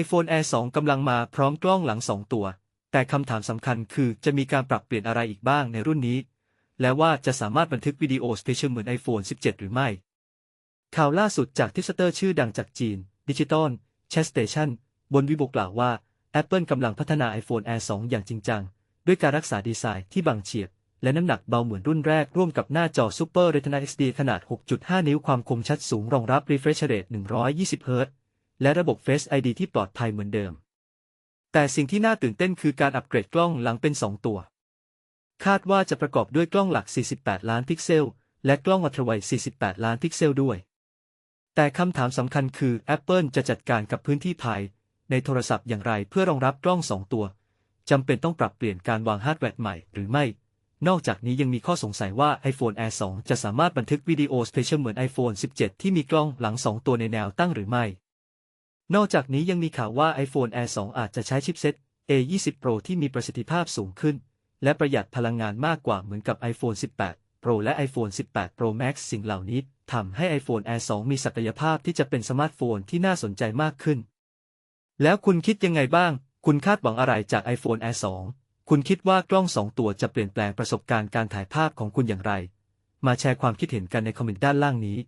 iPhone Air 2 กำลังมาพร้อมกล้องหลัง 2 ตัว แต่คำถามสำคัญคือจะมีการปรับเปลี่ยนอะไรอีกบ้างในรุ่นนี้ และว่าจะสามารถบันทึกวิดีโอสเปเชียลเหมือน iPhone 17 หรือไม่ ข่าวล่าสุดจากทิสเตอร์ชื่อดังจากจีน Digital Chat Station บนวิบกล่าวว่า Apple กำลังพัฒนา iPhone Air 2 อย่างจริงจัง ด้วยการรักษาดีไซน์ที่บางเฉียบ และน้ำหนักเบาเหมือนรุ่นแรกร่วมกับหน้าจอ Super Retina XD ขนาด 6.5 นิ้วความคมชัดสูงรองรับ refresh rate 120 Hz และระบบ Face ID ที่ปลอดภัยเหมือนเดิม แต่สิ่งที่น่าตื่นเต้นคือการอัปเกรดกล้องหลังเป็น 2 ตัว คาดว่าจะประกอบด้วยกล้องหลัก 48 ล้านพิกเซล และกล้องอัลตราไวด์48 ล้านพิกเซลด้วย แต่คำถามสำคัญคือ Apple จะจัดการกับพื้นที่ภายในโทรศัพท์อย่างไรเพื่อรองรับกล้อง 2 ตัวจำเป็นต้องปรับเปลี่ยนการวางฮาร์ดแวร์ใหม่หรือไม่ นอกจากนี้ยังมีข้อสงสัยว่า iPhone Air 2 จะสามารถบันทึกวิดีโอสเปเชียลเหมือน iPhone 17 ที่มีกล้องหลัง 2 ตัวในแนวตั้งหรือไม่ นอกจากนี้ยังมีข่าวว่า iPhone Air 2 อาจจะใช้ชิปเซ็ต A20 Pro ที่มีประสิทธิภาพสูงขึ้น และประหยัดพลังงานมากกว่าเหมือนกับ iPhone 18 Pro และ iPhone 18 Pro Max สิ่งเหล่านี้ทำให้ iPhone Air 2 มีศักยภาพที่จะเป็นสมาร์ทโฟนที่น่าสนใจมากขึ้น แล้วคุณคิดยังไงบ้าง คุณคาดหวังอะไรจาก iPhone Air 2 คุณคิดว่ากล้อง 2 ตัวจะเปลี่ยนแปลงประสบการณ์การถ่ายภาพของคุณอย่างไร มาแชร์ความคิดเห็นกันในคอมเมนต์ด้านล่างนี้